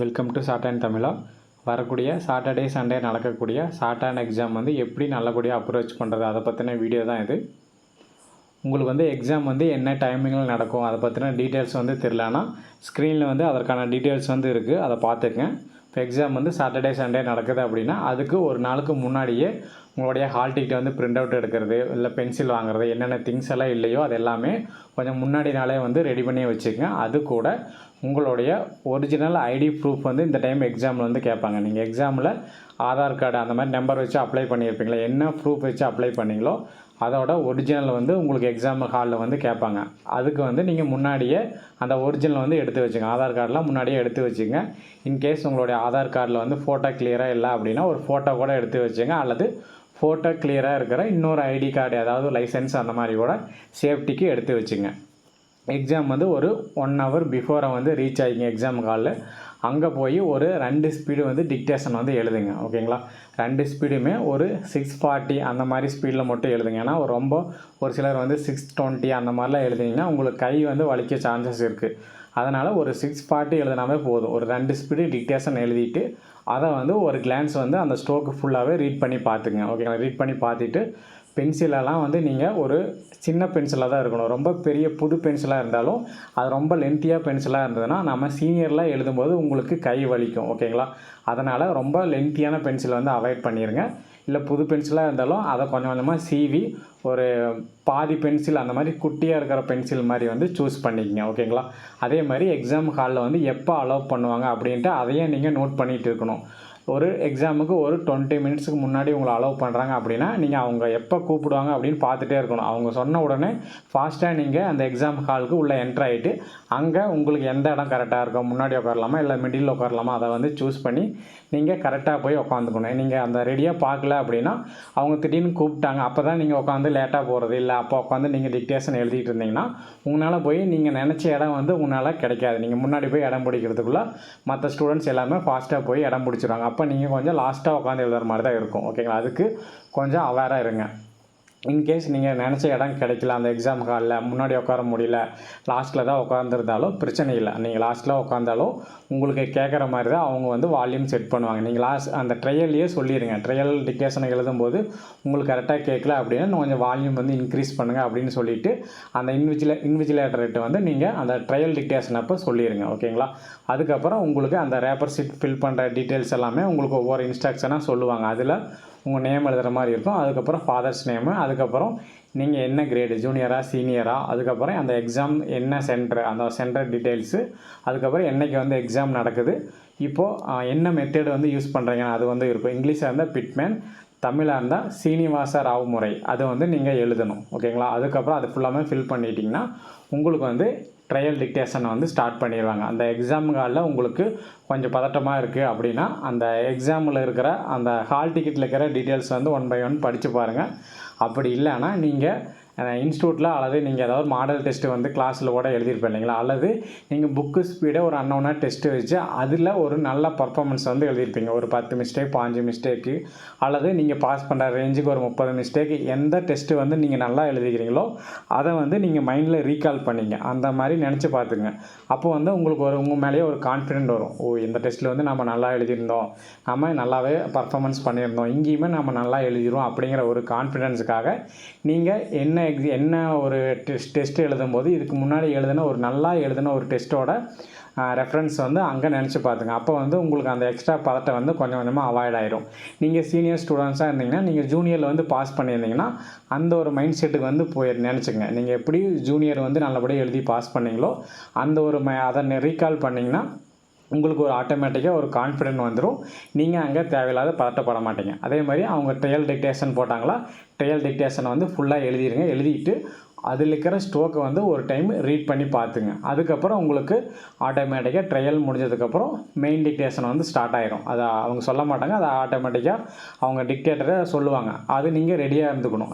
Welcome to short and தமிழா வரக்கூடிய Saturday Sunday நடக்கக்கூடிய ஷார்ட் அண்ட் எக்ஸாம் வந்து எப்படி நல்லபடியாக அப்ரோச் பண்ணுறது அதை பற்றின வீடியோ தான் இது. உங்களுக்கு வந்து எக்ஸாம் வந்து என்ன டைமிங்கில் நடக்கும்? அதை பற்றின டீட்டெயில்ஸ் வந்து தெரிலனா ஸ்க்ரீனில் வந்து அதற்கான டீட்டெயில்ஸ் வந்து இருக்குது அதை பார்த்துக்கங்க. இப்போ எக்ஸாம் வந்து சாட்டர்டே சண்டே நடக்குது அப்படின்னா அதுக்கு ஒரு நாளுக்கு முன்னாடியே உங்களுடைய ஹால் டிக்கெட் வந்து பிரிண்ட் அவுட் எடுக்கிறது இல்லை பென்சில் வாங்குறது என்னென்ன திங்ஸ் எல்லாம் இல்லையோ அது எல்லாமே கொஞ்சம் முன்னாடி நாளே வந்து ரெடி பண்ணி வச்சுக்கோங்க. அது கூட உங்களுடைய ஒரிஜினல் ஐடி ப்ரூஃப் வந்து இந்த டைம் எக்ஸாமில் வந்து கேட்பாங்க. நீங்கள் எக்ஸாமில் ஆதார் கார்டு அந்த மாதிரி நம்பர் வச்சு அப்ளை பண்ணியிருப்பீங்களா? என்ன ப்ரூஃப் வச்சு அப்ளை பண்ணீங்களோ அதோட ஒரிஜினல் வந்து உங்களுக்கு எக்ஸாம் ஹாலில் வந்து கேட்பாங்க. அதுக்கு வந்து நீங்கள் முன்னாடியே அந்த ஒரிஜினல் வந்து எடுத்து வச்சுங்க. ஆதார் கார்டெலாம் முன்னாடியே எடுத்து வச்சுங்க. இன்கேஸ் உங்களுடைய ஆதார் கார்டில் வந்து ஃபோட்டோ கிளியராக இல்லை அப்படின்னா ஒரு ஃபோட்டோ கூட எடுத்து வச்சுங்க. அல்லது ஃபோட்டோ கிளியராக இருக்கிற இன்னொரு ஐடி கார்டு ஏதாவது லைசன்ஸ் அந்த மாதிரி கூட சேஃப்டிக்கு எடுத்து வச்சுங்க. எக்ஸாம் வந்து ஒரு ஒன் ஹவர் பிஃபோரை வந்து ரீச் ஆகிங்க எக்ஸாம் ஹாலில் அங்கே போய் ஒரு ரெண்டு ஸ்பீடு வந்து டிக்டேஷன் வந்து எழுதுங்க ஓகேங்களா ரெண்டு ஸ்பீடுமே ஒரு சிக்ஸ் ஃபார்ட்டி அந்த மாதிரி ஸ்பீடில் மட்டும் எழுதுங்க. ஏன்னா ரொம்ப ஒரு சிலர் வந்து சிக்ஸ் டுவெண்ட்டி அந்த மாதிரிலாம் எழுதிங்கன்னா உங்களுக்கு கை வந்து வலிக்க சான்சஸ் இருக்குது அதனால் ஒரு சிக்ஸ் ஃபார்ட்டி எழுதினாவே போதும். ஒரு ரெண்டு ஸ்பீடு டிக்டேஷன் எழுதிட்டு அதை வந்து ஒரு கிளான்ஸ் வந்து அந்த ஸ்டோக்கு ஃபுல்லாகவே ரீட் பண்ணி பார்த்துங்க. ஓகேங்களா ரீட் பண்ணி பார்த்துட்டு பென்சிலெல்லாம் வந்து நீங்கள் ஒரு சின்ன பென்சிலாக தான் இருக்கணும். ரொம்ப பெரிய புது பென்சிலாக இருந்தாலும் அது ரொம்ப லென்த்தியாக பென்சிலாக இருந்ததுன்னா நம்ம சீனியர்லாம் எழுதும்போது உங்களுக்கு கை வலிக்கும். ஓகேங்களா அதனால் ரொம்ப லென்த்தியான பென்சில் வந்து அவாய்ட் பண்ணிடுங்க இல்லை புது பென்சிலாக இருந்தாலும் அதை கொஞ்சம் கொஞ்சமாக சீவி ஒரு பாதி பென்சில் அந்த மாதிரி குட்டியாக இருக்கிற பென்சில் மாதிரி வந்து சூஸ் பண்ணிக்கங்க ஓகேங்களா அதே மாதிரி எக்ஸாம் ஹாலில் வந்து எப்போ அலோவ் பண்ணுவாங்க அப்படின்ட்டு அதையும் நீங்கள் நோட் பண்ணிகிட்டு இருக்கணும். ஒரு எக்ஸாமுக்கு ஒரு டுவெண்ட்டி மினிட்ஸுக்கு முன்னாடி உங்களை அலோவ் பண்ணுறாங்க அப்படின்னா நீங்கள் அவங்க எப்போ கூப்பிடுவாங்க அப்படின்னு பார்த்துட்டே இருக்கணும். அவங்க சொன்ன உடனே ஃபாஸ்ட்டாக நீங்கள் அந்த எக்ஸாம் ஹாலுக்கு உள்ளே என்ட்ரு ஆகிட்டு அங்கே உங்களுக்கு எந்த இடம் கரெக்டாக இருக்கும்? முன்னாடி உட்காரலாமா? இல்லை மிடில் உட்காரலாமா? அதை வந்து சூஸ் பண்ணி நீங்கள் கரெக்டாக போய் உட்காந்துக்கணும். நீங்கள் அந்த ரெடியாக பார்க்கல அப்படின்னா அவங்க திடீர்னு கூப்பிட்டாங்க. அப்போ தான் நீங்கள் உட்காந்து லேட்டாக போகிறது இல்லை. அப்போ உட்காந்து நீங்கள் டிக்டேஷன் எழுதிட்டு இருந்தீங்கன்னா உங்களால் போய் நீங்கள் நினச்ச இடம் வந்து உங்களால் கிடைக்காது. நீங்கள் முன்னாடி போய் இடம் பிடிக்கிறதுக்குள்ளே மற்ற ஸ்டூடெண்ட்ஸ் எல்லாமே ஃபாஸ்ட்டாக போய் இடம் பிடிச்சிருவாங்க. அப்போ அப்போ நீங்கள் கொஞ்சம் லாஸ்ட்டாக உட்காந்து எழுதுற மாதிரி தான் இருக்கும். ஓகேங்களா அதுக்கு கொஞ்சம் அவேராக இருங்க. இன்கேஸ் நீங்கள் நினச்ச இடம் கிடைக்கல அந்த எக்ஸாம் ஹாலில் முன்னாடி உட்கார முடியல லாஸ்ட்டில் தான் உட்காந்துருந்தாலும் பிரச்சனை இல்லை. நீங்கள் லாஸ்ட்டில் உட்காந்தாலும் உங்களுக்கு கேட்குற மாதிரி தான் அவங்க வந்து வால்யூம் செட் பண்ணுவாங்க. நீங்கள் லாஸ்ட் அந்த ட்ரையல்லையே சொல்லிடுங்க ட்ரையல் டிக்டேஷனை எழுதும்போது உங்களுக்கு கரெக்டாக கேட்கல அப்படின்னா கொஞ்சம் வால்யூம் வந்து இன்க்ரீஸ் பண்ணுங்கள் அப்படின்னு சொல்லிவிட்டு அந்த இன்விஜுவல இன்விஜிலேட்டர்கிட்ட வந்து நீங்கள் அந்த ட்ரையல் டிக்டேஷன் அப்போ சொல்லிடுங்க ஓகேங்களா அதுக்கப்புறம் உங்களுக்கு அந்த ரேப்பர் ஷீட் ஃபில் பண்ணுற டீட்டெயில்ஸ் எல்லாமே உங்களுக்கு ஒவ்வொரு இன்ஸ்ட்ரக்ஷனாக சொல்லுவாங்க. அதில் உங்கள் நேம் எழுதுகிற மாதிரி இருக்கும். அதுக்கப்புறம் ஃபாதர்ஸ் நேமு அதுக்கப்புறம் நீங்கள் என்ன கிரேடு ஜூனியராக சீனியராக அதுக்கப்புறம் அந்த எக்ஸாம் என்ன சென்டர் அந்த சென்டர் டீட்டெயில்ஸு அதுக்கப்புறம் என்றைக்கு வந்து எக்ஸாம் நடக்குது. இப்போது என்ன மெத்தேடு வந்து யூஸ் பண்ணுறீங்கன்னா அது வந்து இருக்கும். இங்கிலீஷாக இருந்தால் பிட்மேன் தமிழாக இருந்தால் சீனிவாச ராவ் முறை. அதை வந்து நீங்கள் எழுதணும். ஓகேங்களா? அதுக்கப்புறம் அது ஃபுல்லாமே ஃபில் பண்ணிட்டீங்கன்னா உங்களுக்கு வந்து ட்ரையல் டிக்டேஷனை வந்து ஸ்டார்ட் பண்ணிடுவாங்க. அந்த எக்ஸாம் ஹாலில் உங்களுக்கு கொஞ்சம் பதட்டமாக இருக்குது அப்படின்னா அந்த எக்ஸாமில் இருக்கிற அந்த ஹால் டிக்கெட்டில் இருக்கிற டீட்டெயில்ஸ் வந்து ஒன் பை ஒன் படித்து பாருங்கள் அப்படி இல்லைன்னா நீங்கள் இன்ஸ்டியூட்டில் அல்லது நீங்கள் ஏதாவது மாடல் டெஸ்ட்டு வந்து கிளாஸில் கூட எழுதியிருப்பேன் இல்லைங்களா? அல்லது நீங்கள் புக்கு ஸ்பீடை ஒரு அன்னோனாக டெஸ்ட்டு வச்சு அதில் ஒரு நல்ல பர்ஃபாமன்ஸ் வந்து எழுதியிருப்பீங்க. ஒரு பத்து மிஸ்டேக் பாஞ்சு மிஸ்டேக்கு அல்லது நீங்கள் பாஸ் பண்ணுற ரேஞ்சுக்கு ஒரு முப்பது மிஸ்டேக் எந்த டெஸ்ட்டு வந்து நீங்கள் நல்லா எழுதிக்கிறீங்களோ அதை வந்து நீங்கள் மைண்டில் ரீகால் பண்ணிங்க. அந்த மாதிரி நினச்சி பார்த்துங்க. அப்போ வந்து உங்களுக்கு ஒரு உங்கள் மேலேயே ஒரு கான்ஃபிடென்ட் வரும். ஓ இந்த டெஸ்ட்டில் வந்து நம்ம நல்லா எழுதியிருந்தோம். நம்ம நல்லாவே பர்ஃபாமன்ஸ் பண்ணியிருந்தோம். இங்கேயுமே நம்ம நல்லா எழுதிடுவோம் அப்படிங்கிற ஒரு கான்ஃபிடென்ஸுக்காக நீங்கள் என்ன எக்ஸி என்ன ஒரு டெஸ்ட் டெஸ்ட் எழுதும்போது இதுக்கு முன்னாடி எழுதின ஒரு நல்லா எழுதின ஒரு டெஸ்ட்டோட ரெஃபரன்ஸ் வந்து அங்கே நினச்சி பார்த்துங்க அப்போ வந்து உங்களுக்கு அந்த எக்ஸ்ட்ரா பதட்டம் வந்து கொஞ்சம் கொஞ்சமாக அவாய்ட் ஆயிரும். நீங்கள் சீனியர் ஸ்டூடெண்ட்ஸாக இருந்தீங்கன்னா நீங்கள் ஜூனியரில் வந்து பாஸ் பண்ணியிருந்தீங்கன்னா அந்த ஒரு மைண்ட் செட்டுக்கு வந்து போய் நினச்சிங்க நீங்கள் எப்படி ஜூனியர் வந்து நல்லபடியாக எழுதி பாஸ் பண்ணீங்களோ அந்த ஒரு ம அதை ரீகால் பண்ணிங்கன்னா உங்களுக்கு ஒரு ஆட்டோமேட்டிக்காக ஒரு கான்ஃபிடென்ட் வந்துடும் நீங்கள் அங்கே தேவையில்லாத பதட்டப்பட மாட்டீங்க. அதே மாதிரி அவங்க ட்ரையல் டிக்டேஷன் போட்டாங்களா ட்ரையல் டிக்டேஷனை வந்து ஃபுல்லாக எழுதிடுங்க எழுதிட்டு அதில் இருக்கிற ஸ்டோக்கை வந்து ஒரு டைம் ரீட் பண்ணி பார்த்துங்க. அதுக்கப்புறம் உங்களுக்கு ஆட்டோமேட்டிக்காக ட்ரையல் முடிஞ்சதுக்கப்புறம் மெயின் டிக்டேஷன் வந்து ஸ்டார்ட் ஆயிரும். அதை அவங்க சொல்ல மாட்டாங்க. அதை ஆட்டோமேட்டிக்காக அவங்க டிக்டேட்டரை சொல்லுவாங்க. அது நீங்கள் ரெடியாக இருந்துக்கணும்.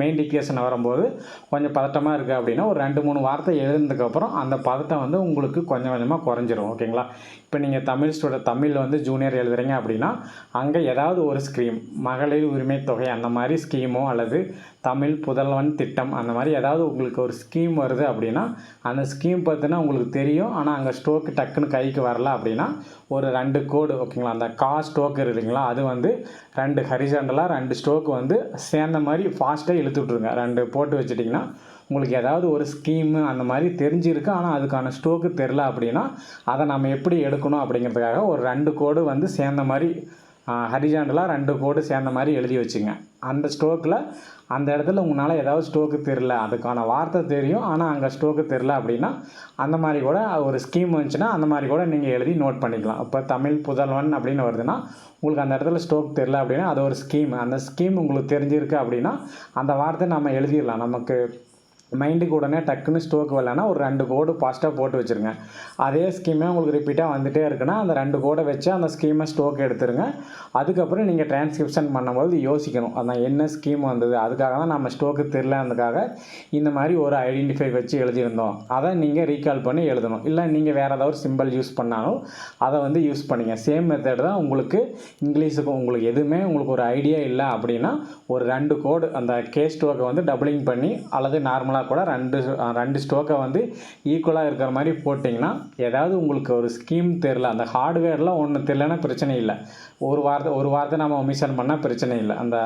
மெயின் டிக்டேஷன் வரும்போது கொஞ்சம் பதட்டமாக இருக்குது அப்படின்னா ஒரு ரெண்டு மூணு வார்த்தை எழுதுனதுக்கப்புறம் அந்த பதட்டம் வந்து உங்களுக்கு கொஞ்சம் கொஞ்சமாக குறைஞ்சிரும். ஓகேங்களா? இப்போ நீங்கள் தமிழ் ஸ்டூடெண்ட் தமிழ் வந்து ஜூனியர் எழுதுறீங்க அப்படின்னா அங்கே ஏதாவது ஒரு ஸ்கீம் மகளிர் உரிமை தொகை அந்த மாதிரி ஸ்கீமோ அல்லது தமிழ் புதல்வன் திட்டம் அந்த மாதிரி ஏதாவது உங்களுக்கு ஒரு ஸ்கீம் வருது அப்படின்னா அந்த ஸ்கீம் பார்த்தினா உங்களுக்கு தெரியும். ஆனால் அங்கே ஸ்டோக்கு டக்குன்னு கைக்கு வரல அப்படின்னா ஒரு ரெண்டு கோடு ஓகேங்களா அந்த கா ஸ்டோக் இருக்குங்களா அது வந்து ரெண்டு ஹரிசண்டலாக ரெண்டு ஸ்டோக் வந்து சேர்ந்த மாதிரி ஃபாஸ்ட்டாக இழுத்து விட்ருங்க ரெண்டு போட்டு வச்சுட்டிங்கன்னா உங்களுக்கு ஏதாவது ஒரு ஸ்கீமு அந்த மாதிரி தெரிஞ்சிருக்கு ஆனால் அதுக்கான ஸ்டோக்கு தெரில அப்படின்னா அதை நம்ம எப்படி எடுக்கணும் அப்படிங்கிறதுக்காக ஒரு ரெண்டு கோடு வந்து சேர்ந்த மாதிரி ஹரிஜாண்டலாக ரெண்டு கோடு சேர்ந்த மாதிரி எழுதி வச்சுங்க. அந்த ஸ்டோக்கில் அந்த இடத்துல உங்களால் ஏதாவது ஸ்டோக்கு தெரில அதுக்கான வார்த்தை தெரியும் ஆனால் அங்கே ஸ்டோக்கு தெரில அப்படின்னா அந்த மாதிரி கூட ஒரு ஸ்கீம் வந்துச்சுன்னா அந்த மாதிரி கூட நீங்கள் எழுதி நோட் பண்ணிக்கலாம். இப்போ தமிழ் புதல்வன் அப்படின்னு வருதுன்னா உங்களுக்கு அந்த இடத்துல ஸ்டோக் தெரில அப்படின்னா அது ஒரு ஸ்கீம் அந்த ஸ்கீம் உங்களுக்கு தெரிஞ்சிருக்கு அப்படின்னா அந்த வார்த்தை நம்ம எழுதிடலாம். நமக்கு மைண்டுக்கு உடனே டக்குன்னு ஸ்டோக் வரலன்னா ஒரு ரெண்டு கோடு ஃபாஸ்ட்டாக போட்டு வச்சுருங்க. அதே ஸ்கீமே உங்களுக்கு ரிப்பீட்டாக வந்துகிட்டே இருக்குன்னா அந்த ரெண்டு கோடை வச்சு அந்த ஸ்கீமை ஸ்டோக் எடுத்துருங்க. அதுக்கப்புறம் நீங்கள் டிரான்ஸ்கிரிப்ஷன் பண்ணும்போது யோசிக்கணும். அதான் என்ன ஸ்கீம் வந்தது? அதுக்காக தான் நம்ம ஸ்டோக்கு தெரிலன்றதுக்காக இந்த மாதிரி ஒரு ஐடென்டிஃபை வச்சு எழுதியிருந்தோம். அதை நீங்கள் ரீகால் பண்ணி எழுதணும். இல்லை நீங்கள் வேறு ஏதாவது ஒரு சிம்பிள் யூஸ் பண்ணாலும் அதை வந்து யூஸ் பண்ணிங்க. சேம் மெத்தட் தான் உங்களுக்கு இங்கிலீஷுக்கு உங்களுக்கு எதுவுமே உங்களுக்கு ஒரு ஐடியா இல்லை அப்படின்னா ஒரு ரெண்டு கோடு அந்த கே ஸ்டோக்கை வந்து டபுளிங் பண்ணி அல்லது நார்மலாக கூட ரெண்டு ரெண்டு ஸ்டோக்கை வந்து ஈக்குவலாக இருக்கிற மாதிரி போட்டிங்கன்னா ஏதாவது உங்களுக்கு ஒரு ஸ்கீம் தெரில அந்த ஹார்ட்வேர்லாம் ஒன்று தெரிலனா பிரச்சனை இல்லை. ஒரு வாரத்தை ஒரு வாரத்தை நம்ம ஒமிஷன் பண்ணால் பிரச்சனை இல்லை. அந்த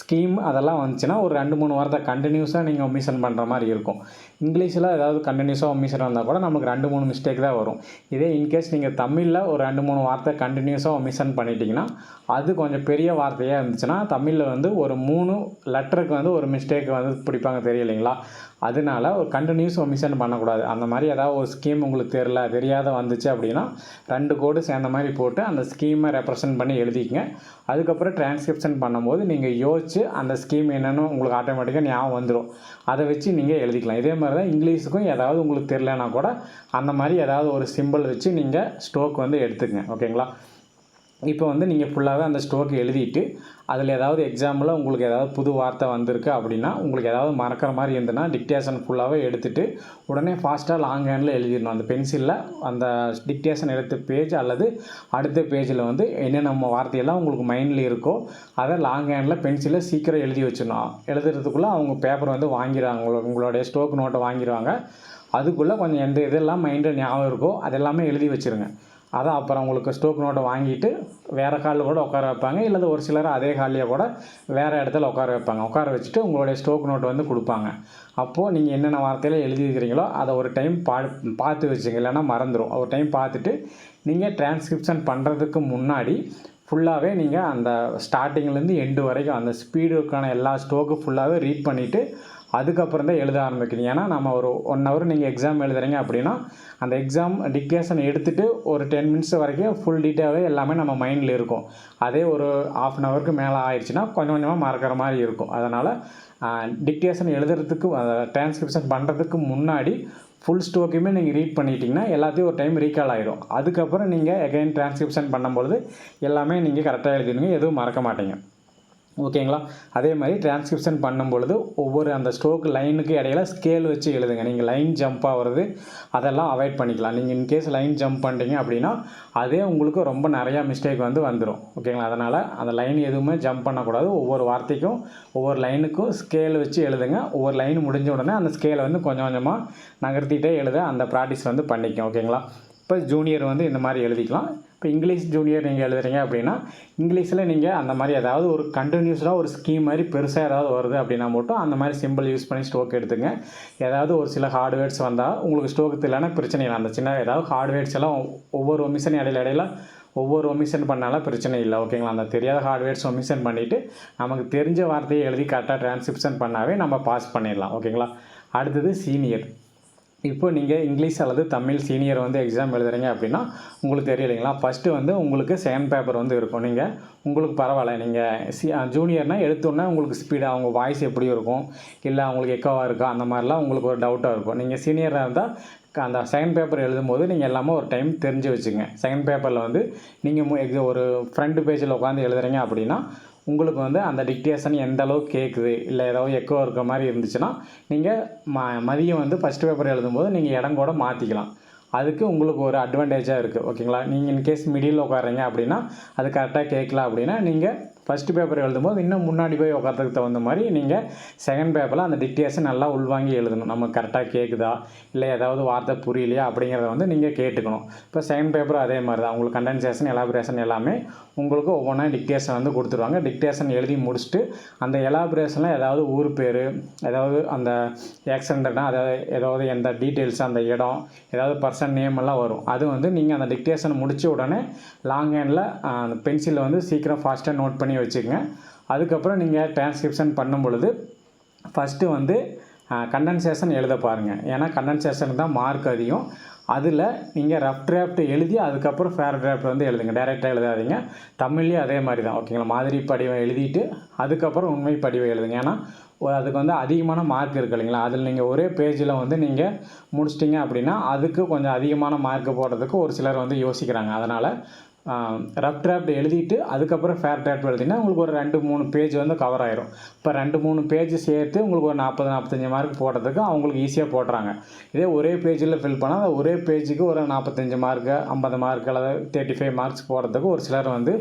ஸ்கீம் அதெல்லாம் வந்துச்சுன்னா ஒரு ரெண்டு மூணு வாரத்தை கண்டினியூஸாக நீங்கள் ஒமிஷன் பண்ணுற மாதிரி இருக்கும். இங்கிலீஷில் ஏதாவது கண்டினியூஸாக ஒமிஷன் வந்தால் கூட நமக்கு ரெண்டு மூணு மிஸ்டேக் தான் வரும். இதே இன்கேஸ் நீங்கள் தமிழில் ஒரு ரெண்டு மூணு வார்த்தை கண்டினியூஸாக ஒமிஷன் பண்ணிட்டீங்கன்னா அது கொஞ்சம் பெரிய வார்த்தையாக இருந்துச்சுன்னா தமிழில் வந்து ஒரு மூணு லெட்டருக்கு வந்து ஒரு மிஸ்டேக் வந்து பிடிப்பாங்க தெரியலைங்களா? அதனால ஒரு கண்டினியூஸ் ஒமிஷன் பண்ணக்கூடாது. அந்த மாதிரி ஏதாவது ஒரு ஸ்கீம் உங்களுக்கு தெரில தெரியாத வந்துச்சு அப்படின்னா ரெண்டு கோடு சேர்ந்த மாதிரி போட்டு அந்த ஸ்கீமை ரெப்ரசன்ட் பண்ணி எழுதிக்கங்க. அதுக்கப்புறம் டிரான்ஸ்கிரிப்ஷன் பண்ணும்போது நீங்கள் யோசிச்சு அந்த ஸ்கீம் என்னென்னு உங்களுக்கு ஆட்டோமேட்டிக்காக ஞாபகம் வந்துடும் அதை வச்சு நீங்கள் எழுதிக்கலாம். இதே மாதிரி தான் இங்கிலீஷுக்கும் ஏதாவது உங்களுக்கு தெரிலனா கூட அந்த மாதிரி ஏதாவது ஒரு சிம்பிள் வச்சு நீங்கள் ஸ்டோக் வந்து எடுத்துக்கங்க. ஓகேங்களா இப்போ வந்து நீங்கள் ஃபுல்லாகவே அந்த ஸ்டோக்கு எழுதிட்டு அதில் ஏதாவது எக்ஸாம்பிள் உங்களுக்கு ஏதாவது புது வார்த்தை வந்திருக்கு அப்படின்னா உங்களுக்கு ஏதாவது மறக்கிற மாதிரி இருந்ததுன்னா டிக்டேஷன் ஃபுல்லாகவே எடுத்துகிட்டு உடனே ஃபாஸ்ட்டாக லாங் ஹேண்டில் எழுதிடணும். அந்த பென்சிலில் அந்த டிக்டேஷன் எடுத்த பேஜ் அல்லது அடுத்த பேஜில் வந்து என்னென்ன வார்த்தையெல்லாம் உங்களுக்கு மைண்டில் இருக்கோ அதை லாங் ஹேண்டில் பென்சிலில் சீக்கிரம் எழுதி வச்சிடணும். எழுதுறதுக்குள்ளே அவங்க பேப்பர் வந்து வாங்கிடுவாங்க. உங்களுடைய ஸ்டோக் நோட்டை வாங்கிடுவாங்க. அதுக்குள்ளே கொஞ்சம் எந்த இதெல்லாம் மைண்டில் ஞாபகம் இருக்கோ அதெல்லாமே எழுதி வச்சுருங்க. அதான் அப்புறம் உங்களுக்கு ஸ்டோக் நோட்டை வாங்கிட்டு வேறு காலில் கூட உட்கார வைப்பாங்க. இல்லை ஒரு சிலர் அதே காலிலேயே கூட வேறு இடத்துல உட்கார வைப்பாங்க. உட்கார வச்சுட்டு உங்களுடைய ஸ்டோக் நோட்டு வந்து கொடுப்பாங்க. அப்போது நீங்கள் என்னென்ன வார்த்தையில் எழுதியிருக்கிறீங்களோ அதை ஒரு டைம் பா பார்த்து வச்சுங்க. இல்லைன்னா மறந்துடும் ஒரு டைம் பார்த்துட்டு நீங்கள் டிரான்ஸ்கிரிப்ஷன் பண்ணுறதுக்கு முன்னாடி ஃபுல்லாகவே நீங்கள் அந்த ஸ்டார்டிங்லேருந்து எண்டு வரைக்கும் அந்த ஸ்பீடுக்கான எல்லா ஸ்டோக்கு ஃபுல்லாகவே ரீட் பண்ணிவிட்டு அதுக்கப்புறம் தான் எழுத ஆரம்பிக்கிறீங்க ஏன்னா நம்ம ஒரு ஒன் ஹவர் நீங்கள் எக்ஸாம் எழுதுறீங்க அப்படின்னா அந்த எக்ஸாம் டிக்டேஷன் எடுத்துகிட்டு ஒரு டென் மினிட்ஸ் வரைக்கும் ஃபுல் டீட்டெயிலாகவே எல்லாமே நம்ம மைண்டில் இருக்கும். அதே ஒரு ஆஃப் அன் ஹவருக்கு மேலே ஆயிடுச்சுன்னா கொஞ்சம் கொஞ்சமாக மறக்கிற மாதிரி இருக்கும். அதனால் டிக்டேஷன் எழுதுறதுக்கு டிரான்ஸ்கிரிப்ஷன் பண்ணுறதுக்கு முன்னாடி ஃபுல் ஸ்டோக்கையுமே நீங்கள் ரீட் பண்ணிட்டீங்கன்னா எல்லாத்தையும் ஒரு டைம் ரீகால் ஆகிடும் அதுக்கப்புறம் நீங்கள் எகைன் டிரான்ஸ்கிரிப்ஷன் பண்ணும்பொழுது எல்லாமே நீங்கள் கரெக்டாக எழுதிடுங்க எதுவும் மறக்க மாட்டீங்க. ஓகேங்களா? அதே மாதிரி டிரான்ஸ்கிரிப்ஷன் பண்ணும் பொழுது ஒவ்வொரு அந்த ஸ்ட்ரோக் லைனுக்கு இடையில ஸ்கேல் வச்சு எழுதுங்க. நீங்கள் லைன் ஜம்ப் ஆகிறது அதெல்லாம் அவாய்ட் பண்ணிக்கலாம். நீங்கள் இன்கேஸ் லைன் ஜம்ப் பண்ணுறீங்க அப்படின்னா அதே உங்களுக்கு ரொம்ப நிறையா மிஸ்டேக் வந்து வந்துடும் ஓகேங்களா? அதனால் அந்த லைன் எதுவுமே ஜம்ப் பண்ணக்கூடாது. ஒவ்வொரு வார்த்தைக்கும் ஒவ்வொரு லைனுக்கும் ஸ்கேல் வச்சு எழுதுங்க. ஒவ்வொரு லைன் முடிஞ்ச உடனே அந்த ஸ்கேலை வந்து கொஞ்சம் கொஞ்சமாக நகர்த்திட்டே எழுத அந்த ப்ராக்டிஸ் வந்து பண்ணிக்கும். ஓகேங்களா? இப்போ ஜூனியர் வந்து இந்த மாதிரி எழுதிக்கலாம். இப்போ இங்கிலீஷ் ஜூனியர் நீங்கள் எழுதுறீங்க அப்படின்னா இங்கிலீஷில் நீங்கள் அந்த மாதிரி ஏதாவது ஒரு கண்டினியூஸாக ஒரு ஸ்கீம் மாதிரி பெருசாக ஏதாவது வருது அப்படின்னா மட்டும் அந்த மாதிரி சிம்பிள் யூஸ் பண்ணி ஸ்டோக் எடுத்துங்க. ஏதாவது ஒரு சில ஹார்ட்வேர்ட்ஸ் வந்தால் உங்களுக்கு ஸ்டோக்கு தெரியலனா பிரச்சனை இல்லை. அந்த சின்ன ஏதாவது ஹார்ட்வேர்ஸ் எல்லாம் ஒவ்வொரு ஒமிஷன் இடையில இடையில ஒவ்வொரு ஒமிஷன் பண்ணாலும் பிரச்சனை இல்லை. ஓகேங்களா அந்த தெரியாத ஹார்ட்வேர்ஸ் ஒமிஷன் பண்ணிவிட்டு நமக்கு தெரிஞ்ச வார்த்தையை எழுதி கரெக்டாக டிரான்ஸ்கிரிப்ஷன் பண்ணாவே நம்ம பாஸ் பண்ணிடலாம். ஓகேங்களா அடுத்தது சீனியர் இப்போ நீங்கள் இங்கிலீஷ் அல்லது தமிழ் சீனியர் வந்து எக்ஸாம் எழுதுறீங்க அப்படின்னா உங்களுக்கு தெரியலைங்களா ஃபஸ்ட்டு வந்து உங்களுக்கு செகண்ட் பேப்பர் வந்து இருக்கும். நீங்கள் உங்களுக்கு பரவாயில்ல. நீங்கள் சி ஜூனியர்னால் எடுத்தோடனே உங்களுக்கு ஸ்பீடாக அவங்க வாய்ஸ் எப்படி இருக்கும். இல்லை அவங்களுக்கு எக்கோவாக இருக்கா? அந்த மாதிரிலாம் உங்களுக்கு ஒரு டவுட்டாக இருக்கும். நீங்கள் சீனியராக இருந்தால் அந்த செகண்ட் பேப்பர் எழுதும்போது நீங்கள் எல்லாமே ஒரு டைம் தெரிஞ்சு வச்சுங்க செகண்ட் பேப்பரில் வந்து நீங்கள் ஒரு ஃப்ரண்ட் பேஜில் உட்காந்து எழுதுறீங்க அப்படின்னா உங்களுக்கு வந்து அந்த டிக்டேஷன் எந்த அளவுக்கு கேட்குது இல்லை ஏதாவது எக்கோ இருக்கிற மாதிரி இருந்துச்சுன்னா நீங்கள் ம மதியம் வந்து ஃபஸ்ட் பேப்பர் எழுதும்போது நீங்கள் இடம் கூட மாற்றிக்கலாம் அதுக்கு உங்களுக்கு ஒரு அட்வான்டேஜாக இருக்குது ஓகேங்களா? நீங்கள் இன்கேஸ் மிடில் உட்காறீங்க அப்படின்னா அது கரெக்டாக கேட்கல அப்படின்னா நீங்கள் ஃபஸ்ட்டு பேப்பர் எழுதும்போது இன்னும் முன்னாடி போய் உட்காரத்துக்கு தகுந்த மாதிரி நீங்கள் செகண்ட் பேப்பரில் அந்த டிக்டேஷன் நல்லா உள்வாங்கி எழுதணும். நம்ம கரெக்டாக கேட்குதா இல்லை ஏதாவது வார்த்தை புரியலையா? அப்படிங்கிறத வந்து நீங்கள் கேட்டுக்கணும். இப்போ செகண்ட் பேப்பரும் அதே மாதிரி தான். உங்களுக்கு கண்டென்சேஷன் எலாபரேஷன் எல்லாமே உங்களுக்கு ஒவ்வொன்றா டிக்டேஷன் வந்து கொடுத்துருவாங்க. டிக்டேஷன் எழுதி முடிச்சுட்டு அந்த எலாபரேஷனில் ஏதாவது ஊர் பேர் ஏதாவது அந்த ஆக்சிடென்ட்னா அதாவது ஏதாவது எந்த டீட்டெயில்ஸ் அந்த இடம் ஏதாவது பர்சன் நேம் எல்லாம் வரும். அது வந்து நீங்கள் அந்த டிக்டேஷன் முடித்த உடனே லாங் ஹேண்டில் அந்த பென்சிலில் வந்து சீக்கிரம் ஃபாஸ்ட்டாக நோட் பண்ணி வச்சுக்கோங்க. அதுக்கப்புறம் நீங்கள் டிரான்ஸ்கிரிப்ஷன் பண்ணும் பொழுது ஃபஸ்ட்டு வந்து கண்டன்சேஷன் எழுத பாருங்கள் ஏன்னா கண்டென்சேஷனுக்கு தான் மார்க் அதிகம். அதில் நீங்கள் ரஃப் டிராஃப்ட் எழுதி அதுக்கப்புறம் ஃபேர் டிராஃப்ட் வந்து எழுதுங்க. டைரெக்டாக எழுதாதீங்க. தமிழ்லேயும் அதே மாதிரி தான். ஓகேங்களா மாதிரி படிவம் எழுதிட்டு அதுக்கப்புறம் உண்மை படிவம் எழுதுங்க. ஏன்னா அதுக்கு வந்து அதிகமான மார்க் இருக்கு இல்லைங்களா? அதில் நீங்கள் ஒரே பேஜில் வந்து நீங்கள் முடிச்சிட்டிங்க அப்படின்னா அதுக்கு கொஞ்சம் அதிகமான மார்க் போடுறதுக்கு ஒரு சிலர் வந்து யோசிக்கிறாங்க. அதனால் ரஃப் டிராஃப்ட் எழுதிட்டு அதுக்கப்புறம் ஃபேர் டிராஃப்ட் எழுதினா உங்களுக்கு ஒரு ரெண்டு மூணு பேஜ் வந்து கவர் ஆயிரும். இப்போ ரெண்டு மூணு பேஜ் சேர்த்து உங்களுக்கு ஒரு நாற்பது நாற்பத்தஞ்சு மார்க் போடுறதுக்கு அவங்களுக்கு ஈஸியாக போடுறாங்க. இதே ஒரே பேஜில் ஃபில் பண்ணால் அந்த ஒரே பேஜுக்கு ஒரு நாற்பத்தஞ்சு மார்க்கு ஐம்பது மார்க் அல்லது தேர்ட்டி ஃபைவ் மார்க்ஸ் போடுறதுக்கு ஒரு சிலர் வந்து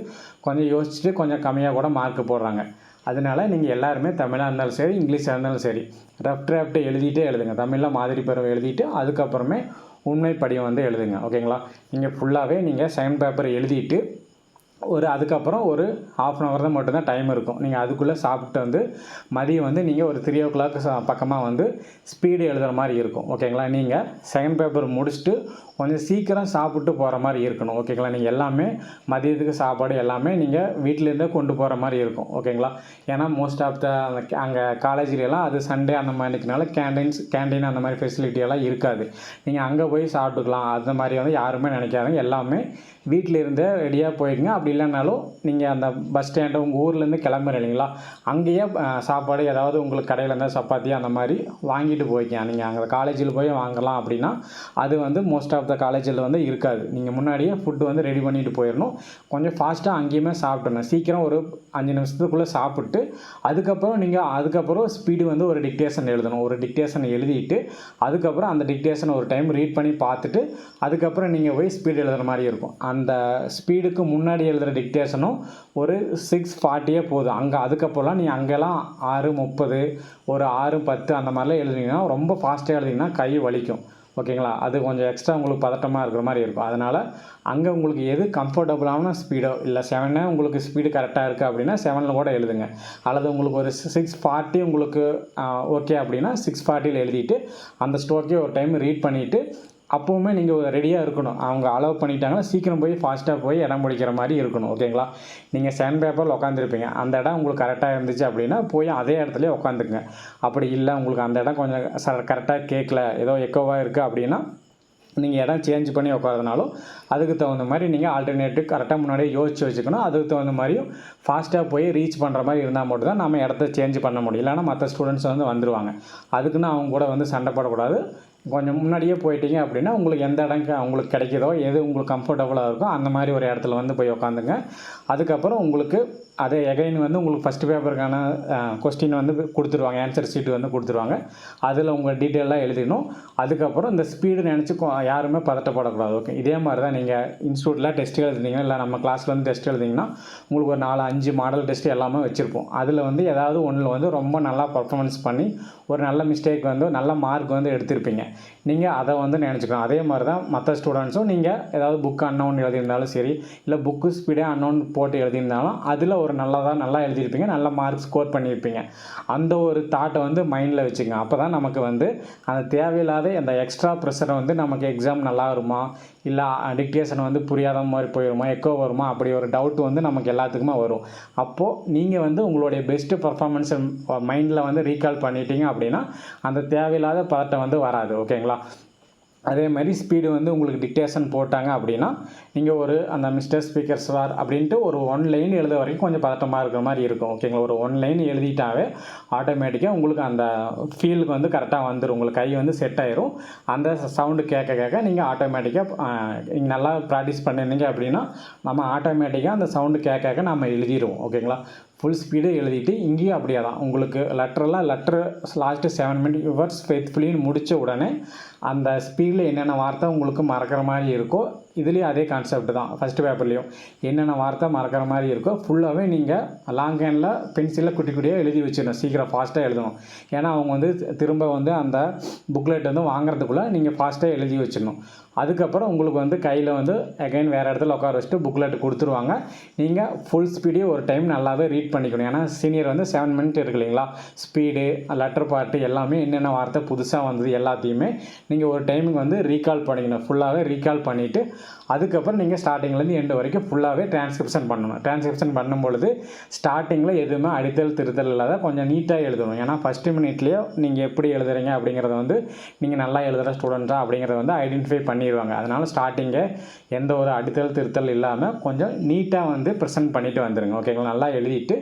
கொஞ்சம் யோசிச்சுட்டு கொஞ்சம் கம்மியாக கூட மார்க் போடுறாங்க. அதனால நீங்கள் எல்லாருமே தமிழாக இருந்தாலும் சரி இங்கிலீஷாக இருந்தாலும் சரி ரஃப் டிராஃப்ட் எழுதிட்டே எழுதுங்க. தமிழில் மாதிரி பருவம் எழுதிட்டு அதுக்கப்புறமே உண்மை படிவம் வந்து எழுதுங்க ஓகேங்களா நீங்கள் ஃபுல்லாகவே நீங்கள் சைன் பேப்பர் எழுதிட்டு ஒரு அதுக்கப்புறம் ஒரு ஹாஃப் அன் ஹவர் தான் மட்டும்தான் டைம் இருக்கும். நீங்கள் அதுக்குள்ளே சாப்பிட்டு வந்து மதியம் வந்து நீங்கள் ஒரு த்ரீ ஓ கிளாக் பக்கமாக வந்து ஸ்பீடு எழுதுகிற மாதிரி இருக்கும். ஓகேங்களா நீங்கள் செகண்ட் பேப்பர் முடிச்சுட்டு கொஞ்சம் சீக்கிரம் சாப்பிட்டு போகிற மாதிரி இருக்கணும். ஓகேங்களா நீங்கள் எல்லாமே மதியத்துக்கு சாப்பாடு எல்லாமே நீங்கள் வீட்டிலேருந்தே கொண்டு போகிற மாதிரி இருக்கும். ஓகேங்களா ஏன்னா மோஸ்ட் ஆஃப் த அந்த அங்கே காலேஜ்லலாம் அது சண்டே அந்த மாதிரினால கேண்டீன்ஸ் கேண்டீன் அந்த மாதிரி ஃபெசிலிட்டியெல்லாம் இருக்காது. நீங்கள் அங்கே போய் சாப்பிட்டுக்கலாம். அந்த மாதிரி வந்து யாருமே நினைக்காதீங்க. எல்லாமே வீட்டில் இருந்தே ரெடியாக போயிடுங்க அப்படி இல்லைனாலும் நீங்கள் அந்த பஸ் ஸ்டாண்டு உங்கள் ஊர்லேருந்து கிளம்புற இல்லைங்களா? அங்கேயே சாப்பாடு ஏதாவது உங்களுக்கு கடையில் இருந்தால் சப்பாத்தி அந்த மாதிரி வாங்கிட்டு போய்க்கலாம். நீங்கள் அங்கே காலேஜில் போய் வாங்கலாம் அப்படின்னா அது வந்து மோஸ்ட் ஆஃப் த காலேஜில் வந்து இருக்காது. நீங்கள் முன்னாடியே ஃபுட்டு வந்து ரெடி பண்ணிட்டு போயிடணும் கொஞ்சம் ஃபாஸ்ட்டாக அங்கேயுமே சாப்பிடணும் சீக்கிரம் ஒரு அஞ்சு நிமிஷத்துக்குள்ளே சாப்பிட்டு அதுக்கப்புறம் நீங்கள் அதுக்கப்புறம் ஸ்பீடு வந்து ஒரு டிக்டேஷன் எழுதணும். ஒரு டிக்டேஷன் எழுதிட்டு அதுக்கப்புறம் அந்த டிக்டேஷன் ஒரு டைம் ரீட் பண்ணி பார்த்துட்டு அதுக்கப்புறம் நீங்கள் போய் ஸ்பீடு எழுதுகிற மாதிரி இருக்கும். அந்த ஸ்பீடுக்கு முன்னாடி எழுதுகிற டிக்டேஷனும் ஒரு சிக்ஸ் ஃபார்ட்டியே போதும் அங்கே அதுக்கப்புறம்லாம் நீங்கள் அங்கெல்லாம் ஆறு முப்பது ஒரு ஆறு பத்து அந்த மாதிரிலாம் எழுதுனீங்கன்னா ரொம்ப ஃபாஸ்ட்டாக எழுதிங்கன்னா கை வலிக்கும். ஓகேங்களா? அது கொஞ்சம் எக்ஸ்ட்ரா உங்களுக்கு பதட்டமாக இருக்கிற மாதிரி இருக்கும். அதனால் அங்கே உங்களுக்கு எது கம்ஃபர்டபுளான ஸ்பீடோ இல்லை செவனே உங்களுக்கு ஸ்பீடு கரெக்டாக இருக்குது அப்படின்னா செவனில் கூட எழுதுங்க. அல்லது உங்களுக்கு ஒரு சிக்ஸ் ஃபார்ட்டி உங்களுக்கு ஓகே அப்படின்னா சிக்ஸ் ஃபார்ட்டியில் எழுதிட்டு அந்த ஸ்டோக்கே ஒரு டைம் ரீட் பண்ணிவிட்டு அப்போவுமே நீங்கள் ரெடியாக இருக்கணும். அவங்க அலோவ் பண்ணிட்டாங்கன்னா சீக்கிரம் போய் ஃபாஸ்ட்டாக போய் இடம் பிடிக்கிற மாதிரி இருக்கணும் ஓகேங்களா நீங்கள் சேண்ட் பேப்பரில் உட்காந்துருப்பீங்க அந்த இடம் உங்களுக்கு கரெக்டாக இருந்துச்சு அப்படின்னா போய் அதே இடத்துலேயே உட்காந்துக்குங்க அப்படி இல்லை உங்களுக்கு அந்த இடம் கொஞ்சம் கரெக்டாக கேட்கல ஏதோ எக்கோவாக இருக்குது அப்படின்னா நீங்கள் இடம் சேஞ்ச் பண்ணி உட்காரதுனாலும் அதுக்கு தகுந்த மாதிரி நீங்கள் ஆல்டர்னேட்டிவ் கரெக்டாக முன்னாடியே யோசிச்சு வச்சுக்கணும். அதுக்கு தகுந்த மாதிரியும் ஃபாஸ்ட்டாக போய் ரீச் பண்ணுற மாதிரி இருந்தால் மட்டும்தான் நம்ம இடத்த சேஞ்ச் பண்ண முடியும். இல்லைன்னா மற்ற ஸ்டூடெண்ட்ஸ் வந்து வந்துடுவாங்க அதுக்குன்னு அவங்க கூட வந்து சண்டை போடக்கூடாது. கொஞ்சம் முன்னாடியே போயிட்டீங்க அப்படின்னா உங்களுக்கு எந்த இடம் உங்களுக்கு கிடைக்கிதோ எது உங்களுக்கு கம்ஃபர்டபுளாக இருக்கோ அந்த மாதிரி ஒரு இடத்துல வந்து போய் உட்காந்துங்க அதுக்கப்புறம் உங்களுக்கு அதே எகைன் வந்து உங்களுக்கு ஃபஸ்ட் பேப்பருக்கான கொஸ்டின் வந்து கொடுத்துருவாங்க ஆன்சர் ஷீட் வந்து கொடுத்துருவாங்க. அதில் உங்கள் டீட்டெயிலாக எழுதிடணும். அதுக்கப்புறம் இந்த ஸ்பீடு நினச்சி யாருமே பதட்டப்படக்கூடாது. ஓகே இதே மாதிரி தான் நீங்கள் இன்ஸ்டியூட்டில் டெஸ்ட் எழுதுனீங்க இல்லை நம்ம கிளாஸில் வந்து டெஸ்ட் எழுதிங்கன்னா உங்களுக்கு ஒரு நாலு அஞ்சு மாடல் டெஸ்ட் எல்லாமே வச்சுருப்போம். அதில் வந்து ஏதாவது ஒன்றில் வந்து ரொம்ப நல்லா பர்ஃபார்மன்ஸ் பண்ணி ஒரு நல்ல மிஸ்டேக் வந்து நல்ல மார்க் வந்து எடுத்திருப்பீங்க. நீங்கள் அதை வந்து நினச்சிக்கணும் அதே மாதிரி தான் மற்ற ஸ்டூடெண்ட்ஸும் நீங்கள் ஏதாவது புக் அன்னோன் எழுதியிருந்தாலும் சரி இல்லை புக்கு ஸ்பீடே அன்னோன் போட்டு எழுதியிருந்தாலும் அதில் ஒரு நல்லதாக நல்லா எழுதியிருப்பீங்க நல்ல மார்க் ஸ்கோர் பண்ணியிருப்பீங்க. அந்த ஒரு தாட்டை வந்து மைண்டில் வச்சுங்க அப்போ தான் நமக்கு வந்து அந்த தேவையில்லாத அந்த எக்ஸ்ட்ரா ப்ரெஷரை வந்து நமக்கு எக்ஸாம் நல்லா வருமா? இல்லை டிக்டேஷன் வந்து புரியாத மாதிரி போயிடுமா எக்கோ வருமா? அப்படி ஒரு டவுட் வந்து நமக்கு எல்லாத்துக்குமே வரும். அப்போது நீங்கள் வந்து உங்களுடைய பெஸ்ட்டு பர்ஃபார்மன்ஸை மைண்டில் வந்து ரீகால் பண்ணிட்டீங்க அப்படின்னா அந்த தேவையில்லாத பதட்டம் வந்து வராது. ஓகேங்களா அதே மாதிரி ஸ்பீடு வந்து உங்களுக்கு டிக்டேஷன் போட்டாங்க அப்படின்னா நீங்கள் ஒரு அந்த மிஸ்டர் ஸ்பீக்கர் சார் அப்படின்ட்டு ஒரு ஒன் லைன் எழுத வரைக்கும் கொஞ்சம் பதட்டமாக இருக்கிற மாதிரி இருக்கும் ஓகேங்களா ஒரு ஒன் லைன் எழுதிட்டாவே ஆட்டோமேட்டிக்காக உங்களுக்கு அந்த ஃபீலுக்கு வந்து கரெக்டாக வந்துடும் உங்களுக்கு கை வந்து செட் ஆயிரும். அந்த சவுண்டு கேட்க கேட்க நீங்கள் ஆட்டோமேட்டிக்காக நீங்கள் நல்லா ப்ராக்டிஸ் பண்ணிருந்தீங்க அப்படின்னா நம்ம ஆட்டோமேட்டிக்காக அந்த சவுண்டு கேட்க கேட்க நம்ம எழுதிடுவோம் ஓகேங்களா ஃபுல் ஸ்பீடு எழுதிட்டு இங்கேயும் அப்படியே தான். உங்களுக்கு லெட்டரெல்லாம் letter last seven minute yours ஃபெய்த்ஃபுல்லின்னு முடித்த உடனே அந்த ஸ்பீடில் என்னென்ன வார்த்தை உங்களுக்கு மறக்கிற மாதிரி இருக்கோ இதுலேயும் அதே கான்செப்ட் தான். ஃபஸ்ட்டு பேப்பர்லேயும் என்னென்ன வார்த்தை மறக்கிற மாதிரி இருக்கோ ஃபுல்லாகவே நீங்கள் லாங் ஹேண்டில் பென்சிலில் குட்டி குட்டியாக எழுதி வச்சிடணும். சீக்கிரம் ஃபாஸ்ட்டாக எழுதணும். ஏன்னா அவங்க வந்து திரும்ப வந்து அந்த புக்லெட் வந்து வாங்குறதுக்குள்ளே நீங்கள் ஃபாஸ்ட்டாக எழுதி வச்சிடணும். அதுக்கப்புறம் உங்களுக்கு வந்து கையில் வந்து அகைன் வேறு இடத்துல உட்கார வச்சுட்டு புக்லெட் கொடுத்துருவாங்க. நீங்கள் ஃபுல் ஸ்பீடே ஒரு டைம் நல்லாவே ரீட் பண்ணிக்கணும். ஏன்னா சீனியர் வந்து செவன் மினிட் இருக்கு இல்லைங்களா? ஸ்பீடு லெட்டர் பார்ட்டு எல்லாமே என்னென்ன வார்த்தை புதுசாக வந்தது எல்லாத்தையுமே நீங்கள் ஒரு டைமுக்கு வந்து ரீகால் பண்ணிக்கணும். ஃபுல்லாகவே ரீகால் பண்ணிவிட்டு அதுக்கப்புறம் நீங்கள் ஸ்டார்டிங்லேருந்து எண்டு வரைக்கும் ஃபுல்லாகவே டிரான்ஸ்கிரிப்ஷன் பண்ணணும். டிரான்ஸ்கிரிப்ஷன் பண்ணும் பொழுது ஸ்டார்டிங்கில் எதுவுமே அடித்தல் திருத்தல் இல்லாத கொஞ்சம் நீட்டாக எழுதணும். ஏன்னா ஃபஸ்ட்டு மினிட்லேயே நீங்கள் எப்படி எழுதுறீங்க அப்படிங்கிறத வந்து நீங்கள் நல்லா எழுதுகிற ஸ்டூடெண்ட்டாக அப்படிங்கிறத வந்து ஐடென்டிஃபை பண்ணிடுவாங்க அதனால் ஸ்டார்டிங்கே எந்த ஒரு அடித்தல் திருத்தல் இல்லாமல் கொஞ்சம் நீட்டாக வந்து ப்ரெசென்ட் பண்ணிட்டு வந்துடுங்க ஓகேங்களா நல்லா எழுதிட்டு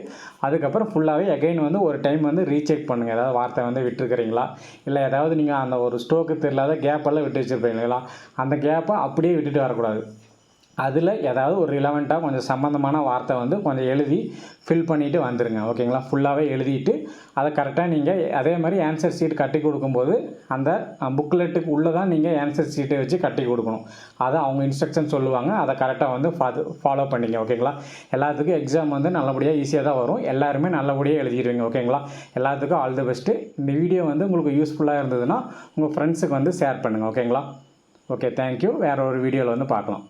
அதுக்கப்புறம் ஃபுல்லாகவே எகைன் வந்து ஒரு டைம் வந்து ரீசெக் பண்ணுங்கள் ஏதாவது வார்த்தை வந்து விட்டுருக்கிறீங்களா? இல்லை ஏதாவது நீங்கள் அந்த ஒரு ஸ்டோக்கு தெரியாத கேப்பெல்லாம் விட்டு வச்சுருப்பீங்களா? அந்த கேப்பை அப்படியே விட்டுட்டு வரக்கூடாது. அதில் ஏதாவது ஒரு ரிலவெண்ட்டாக கொஞ்சம் சம்மந்தமான வார்த்தை வந்து கொஞ்சம் எழுதி ஃபில் பண்ணிவிட்டு வந்துடுங்க ஓகேங்களா? ஃபுல்லாகவே எழுதிட்டு அதை கரெக்டாக நீங்கள் அதே மாதிரி ஆன்சர் ஷீட் கட்டி கொடுக்கும்போது அந்த புக்லெட்டுக்கு உள்ளே தான் நீங்கள் ஆன்சர் ஷீட்டை வச்சு கட்டி கொடுக்கணும். அதை அவங்க இன்ஸ்ட்ரக்ஷன் சொல்லுவாங்க அதை கரெக்டாக வந்து ஃபாலோ ஃபாலோ பண்ணிங்க ஓகேங்களா? எல்லாத்துக்கும் எக்ஸாம் வந்து நல்லபடியாக ஈஸியாக தான் வரும். எல்லாருமே நல்லபடியாக எழுதிடுவீங்க ஓகேங்களா? எல்லாத்துக்கும் ஆல் தி பெஸ்ட்டு இந்த வீடியோ வந்து உங்களுக்கு யூஸ்ஃபுல்லாக இருந்ததுன்னா உங்கள் ஃப்ரெண்ட்ஸுக்கு வந்து ஷேர் பண்ணுங்கள் ஓகேங்களா? ஓகே தேங்க்யூ வேறு ஒரு வீடியோவில் வந்து பார்க்கலாம்.